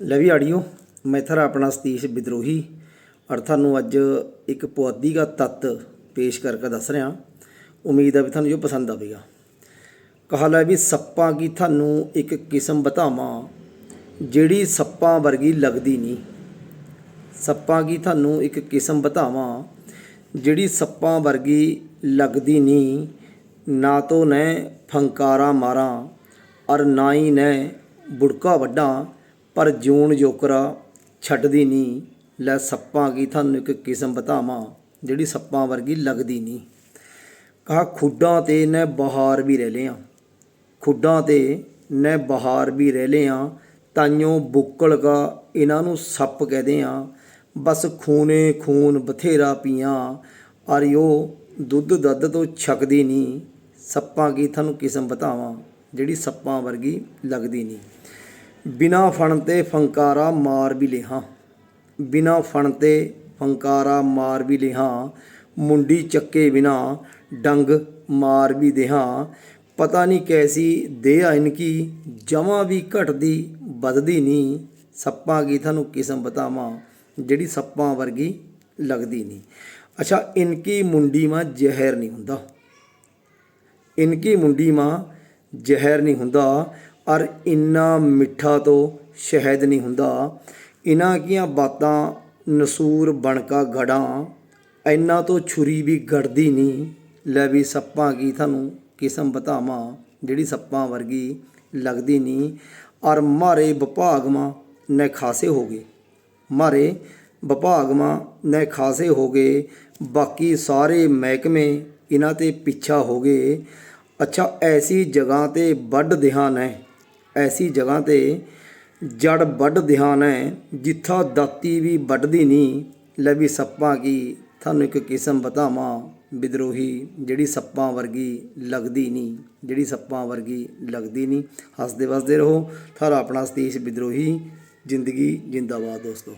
ਲੈ ਵੀ ਆੜੀਓ, ਮੈਂ ਥਰਾ ਆਪਣਾ ਸਤੀਸ਼ ਵਿਦਰੋਹੀ ਔਰ ਤੁਹਾਨੂੰ ਅੱਜ ਇੱਕ ਪੁਆਧੀ ਦਾ ਤੱਤ ਪੇਸ਼ ਕਰਕੇ ਦੱਸ ਰਿਹਾ। ਉਮੀਦ ਹੈ ਵੀ ਤੁਹਾਨੂੰ ਜੋ ਪਸੰਦ ਆਵੇਗਾ। ਕਹਾ ਲੈ ਵੀ ਸੱਪਾਂ ਕੀ ਤੁਹਾਨੂੰ ਇੱਕ ਕਿਸਮ ਬਤਾਵਾਂ, ਜਿਹੜੀ ਸੱਪਾਂ ਵਰਗੀ ਲੱਗਦੀ ਨਹੀਂ। ਸੱਪਾਂ ਕੀ ਤੁਹਾਨੂੰ ਇੱਕ ਕਿਸਮ ਬਤਾਵਾਂ, ਜਿਹੜੀ ਸੱਪਾਂ ਵਰਗੀ ਲੱਗਦੀ ਨਹੀਂ। ਨਾ ਤੋ ਨੈ ਫੰਕਾਰਾ ਮਾਰਾਂ, ਔਰ ਨਾ ਹੀ ਨੈ ਬੁੜਕਾ ਵੱਡਾ ਪਰ ਜੂਨ ਜੋਕਰਾ ਛੱਡਦੀ ਨਹੀਂ ਲੈ ਸੱਪਾਂ ਕੀ ਤੁਹਾਨੂੰ ਇੱਕ ਕਿਸਮ ਬਤਾਵਾਂ, ਜਿਹੜੀ ਸੱਪਾਂ ਵਰਗੀ ਲੱਗਦੀ ਨਹੀਂ ਕਹਾ, ਖੁੱਡਾਂ ਤੇ ਨੈ ਬਹਾਰ ਵੀ ਰਹਿ ਲਿਆ। ਖੁੱਡਾਂ ਤੇ ਨੈ ਬਹਾਰ ਵੀ ਰਹਿ ਲਿਆ। ਤਾਈਓ ਬੁੱਕਲ ਕਾ ਇਹਨਾਂ ਨੂੰ ਸੱਪ ਕਹਦੇ ਆ। ਬਸ ਖੂਨੇ ਖੂਨ ਬਥੇਰਾ ਪੀਆਂ। ਔਰ ਉਹ ਦੁੱਧ ਦੱਧ ਤੋਂ ਛਕਦੀ ਨਹੀਂ ਸੱਪਾਂ ਕੀ ਤੁਹਾਨੂੰ ਕਿਸਮ ਬਤਾਵਾਂ, ਜਿਹੜੀ ਸੱਪਾਂ ਵਰਗੀ ਲੱਗਦੀ ਨਹੀਂ ਬਿਨਾ ਫਣ ਤੇ ਫੰਕਾਰਾ ਮਾਰ ਵੀ ਲਿਹਾ। ਬਿਨਾ ਫਣ ਤੇ ਫੰਕਾਰਾ ਮਾਰ ਵੀ ਲਿਹਾ। ਮੁੰਡੀ ਚੱਕੇ ਬਿਨਾ ਡੰਗ ਮਾਰ ਵੀ ਦੇਹਾਂ। ਪਤਾ ਨਹੀਂ ਕੈਸੀ ਦੇਹ ਆ ਇਨਕੀ, ਜਮਾਂ ਵੀ ਘਟਦੀ, ਵੱਧਦੀ ਨਹੀਂ ਸੱਪਾਂ ਕੀ ਤੁਹਾਨੂੰ ਕਿਸਮ ਬਤਾਵਾਂ, ਜਿਹੜੀ ਸੱਪਾਂ ਵਰਗੀ ਲੱਗਦੀ ਨਹੀਂ ਅੱਛਾ, ਇਨਕੀ ਮੁੰਡੀ ਮਾਂ ਜ਼ਹਿਰ ਨਹੀਂ ਹੁੰਦਾ। ਇਨਕੀ ਮੁੰਡੀ ਮਾਂ ਜ਼ਹਿਰ ਨਹੀਂ ਹੁੰਦਾ। ਔਰ ਇੰਨਾ ਮਿੱਠਾ ਤੋਂ ਸ਼ਹਿਦ ਨਹੀਂ ਹੁੰਦਾ। ਇਹਨਾਂ ਕੀਆਂ ਬਾਤਾਂ ਨਸੂਰ ਬਣਕਾ ਘੜਾਂ, ਇੰਨਾ ਤੋਂ ਛੁਰੀ ਵੀ ਗੜਦੀ ਨਹੀਂ। ਲੈ ਵੀ ਸੱਪਾਂ ਕੀ ਤੁਹਾਨੂੰ ਕਿਸਮ ਬਤਾਵਾਂ, ਜਿਹੜੀ ਸੱਪਾਂ ਵਰਗੀ ਲੱਗਦੀ ਨਹੀਂ। ਔਰ ਮਾਰੇ ਵਿਭਾਗਮਾ ਨੇ ਖਾਸੇ ਹੋ ਗਏ। ਮਾਰੇ ਵਿਭਾਗਮਾ ਨੇ ਖਾਸੇ ਹੋ ਗਏ। ਬਾਕੀ ਸਾਰੇ ਮਹਿਕਮੇ ਇਹਨਾਂ ਤੇ ਪਿੱਛਾ ਹੋ ਗਏ। ਅੱਛਾ, ਐਸੀ ਜਗ੍ਹਾ ਤੇ ਵੱਢ ਦਿਹਾਨ ਨੇ। ਐਸੀ ਜਗ੍ਹਾ ਤੇ ਜੜ ਵੱਢ ਦਿਹਾਨ ਹੈ, ਜਿੱਥਾ ਦਾਤੀ ਵੀ ਵੱਢਦੀ ਨਹੀਂ। ਲੈ ਵੀ ਸੱਪਾਂ ਕੀ, ਤੁਹਾਨੂੰ ਇੱਕ ਕਿਸਮ ਬਤਾਵਾਂ, ਵਿਦਰੋਹੀ, ਜਿਹੜੀ ਸੱਪਾਂ ਵਰਗੀ ਲੱਗਦੀ ਨਹੀਂ। ਜਿਹੜੀ ਸੱਪਾਂ ਵਰਗੀ ਲੱਗਦੀ ਨਹੀਂ। ਹੱਸਦੇ ਵਸਦੇ ਰਹੋ। ਥਾਰਾ ਆਪਣਾ ਸਤੀਸ਼ ਵਿਦਰੋਹੀ, ਜ਼ਿੰਦਗੀ ਜਿੰਦਾਬਾਦ ਦੋਸਤੋ।